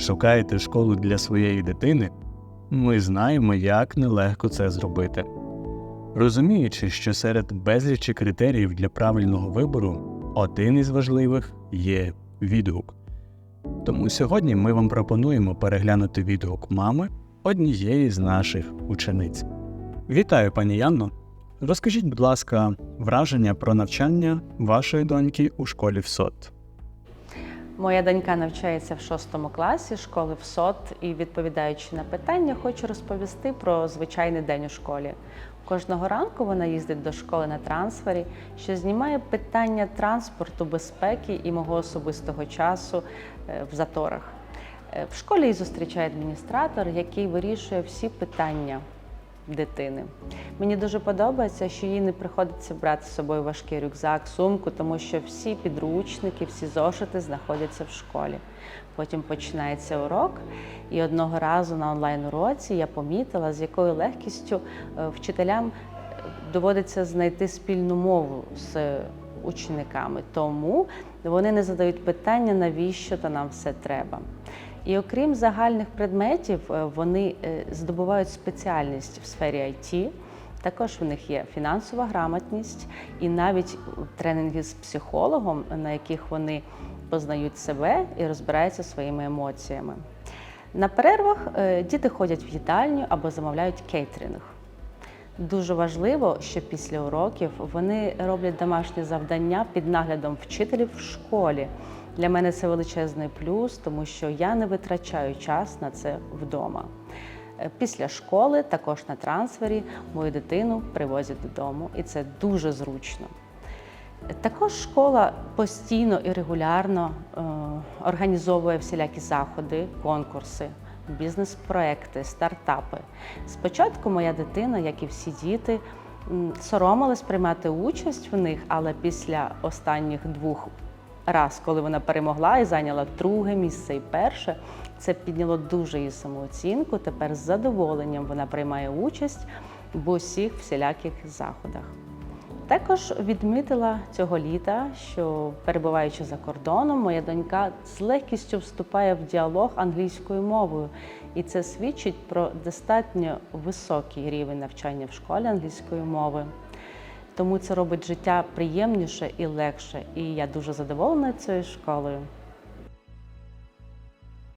Шукаєте школу для своєї дитини? Ми знаємо, як нелегко це зробити. Розуміючи, що серед безлічі критеріїв для правильного вибору один із важливих є відгук. Тому сьогодні ми вам пропонуємо переглянути відгук мами однієї з наших учениць. Вітаю, пані Янно! Розкажіть, будь ласка, враження про навчання вашої доньки у школі ВСОТ. Моя донька навчається в шостому класі школи ВСОТ і, відповідаючи на питання, хочу розповісти про звичайний день у школі. Кожного ранку вона їздить до школи на трансфері, що знімає питання транспорту, безпеки і мого особистого часу е, в заторах. Е, В школі її зустрічає адміністратор, який вирішує всі питання дитини. Мені дуже подобається, що їй не приходиться брати з собою важкий рюкзак, сумку, тому що всі підручники, всі зошити знаходяться в школі. Потім починається урок, і одного разу на онлайн-уроці я помітила, з якою легкістю е, вчителям е, доводиться знайти спільну мову з учениками. Тому вони не задають питання, навіщо то нам все треба. І окрім загальних предметів, е, вони е, здобувають спеціальність в сфері IT. Також в них є фінансова грамотність і навіть тренінги з психологом, на яких вони познають себе і розбираються своїми емоціями. На перервах е, діти ходять в їдальню або замовляють кейтеринг. Дуже важливо, що після уроків вони роблять домашні завдання під наглядом вчителів в школі. Для мене це величезний плюс, тому що я не витрачаю час на це вдома. Е, Після школи, також на трансфері, мою дитину привозять додому, і це дуже зручно. Е, Також школа постійно і регулярно е, організовує всілякі заходи, конкурси, бізнес-проекти, стартапи. Спочатку моя дитина, як і всі діти, соромилась приймати участь в них, але після останніх двох раз, коли вона перемогла і зайняла друге місце і перше, це підняло дуже її самооцінку. Тепер з задоволенням вона приймає участь в усіх всіляких заходах. Також відмітила цього літа, що перебуваючи за кордоном, моя донька з легкістю вступає в діалог англійською мовою, і це свідчить про достатньо високий рівень навчання в школі англійської мови. Тому це робить життя приємніше і легше. І я дуже задоволена цією школою.